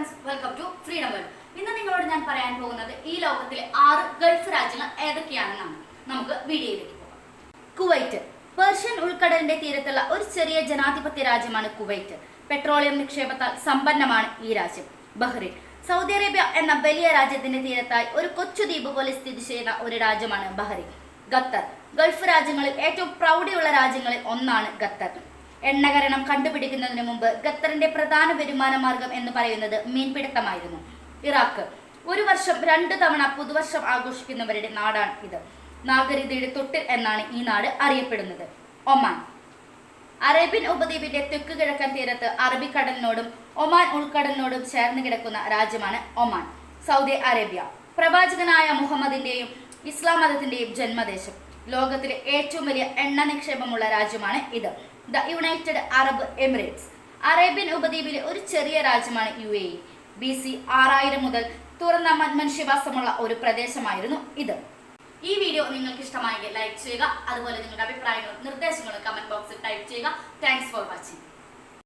Friends welcome to freedom world ഇന്ന് നിങ്ങളോട് ഞാൻ പറയാൻ പോകുന്നത് ഈ ലോകത്തിലെ ആറ് ഗൾഫ് രാജ്യങ്ങൾ ഏതൊക്കെയാണെന്നാണ്. നമുക്ക് വീഡിയോയിലേക്ക് പോകാം. കുവൈറ്റ്. പേർഷ്യൻ ഉൾക്കടലിന്റെ തീരത്തുള്ള ഒരു ചെറിയ ജനാധിപത്യ രാജ്യമാണ് കുവൈറ്റ്. പെട്രോളിയം നിക്ഷേപത്താൽ സമ്പന്നമാണ് ഈ രാജ്യം. ബഹ്റിൻ. സൗദി അറേബ്യ എന്ന വലിയ രാജ്യത്തിന്റെ തീരത്തായി ഒരു കൊച്ചു ദ്വീപ് പോലെ സ്ഥിതി ചെയ്യുന്ന ഒരു രാജ്യമാണ് ബഹ്റിൻ. ഖത്തർ. ഗൾഫ് രാജ്യങ്ങളിൽ ഏറ്റവും പ്രൗഢിയുള്ള രാജ്യങ്ങളിൽ ഒന്നാണ് ഖത്തർ. എണ്ണകരണം കണ്ടുപിടിക്കുന്നതിന് മുമ്പ് ഖത്തറിന്റെ പ്രധാന വരുമാന മാർഗം എന്ന് പറയുന്നത് മീൻപിടുത്തമായിരുന്നു. ഇറാഖ്. ഒരു വർഷം രണ്ടു തവണ പുതുവർഷം ആഘോഷിക്കുന്നവരുടെ നാടാണ് ഇത്. നാഗരികതയുടെ തൊട്ടിൽ എന്നാണ് ഈ നാട് അറിയപ്പെടുന്നത്. ഒമാൻ. അറേബ്യൻ ഉപദ്വീപിന്റെ തെക്ക് കിഴക്കൻ തീരത്ത് അറബിക്കടലിനോടും ഒമാൻ ഉൾക്കടലിനോടും ചേർന്ന് കിടക്കുന്ന രാജ്യമാണ് ഒമാൻ. Saudi Arabia. പ്രവാചകനായ മുഹമ്മദിന്റെയും ഇസ്ലാം മതത്തിന്റെയും ജന്മദേശം. ലോകത്തിലെ ഏറ്റവും വലിയ എണ്ണ നിക്ഷേപമുള്ള രാജ്യമാണ് ഇത്. The United Arab Emirates. Arabian ഉപദ്വീപിലെ ഒരു ചെറിയ രാജ്യമാണ് യു എ ബി സി ആറായിരം മുതൽ തുറന്ന മനുഷ്യവാസമുള്ള ഒരു പ്രദേശമായിരുന്നു ഇത്. ഈ വീഡിയോ നിങ്ങൾക്ക് ഇഷ്ടമായെങ്കിൽ ലൈക്ക് ചെയ്യുക അതുപോലെ നിങ്ങളുടെ അഭിപ്രായങ്ങളും നിർദ്ദേശങ്ങളും കമന്റ് ബോക്സിൽ ടൈപ്പ് ചെയ്യുക. Thanks for watching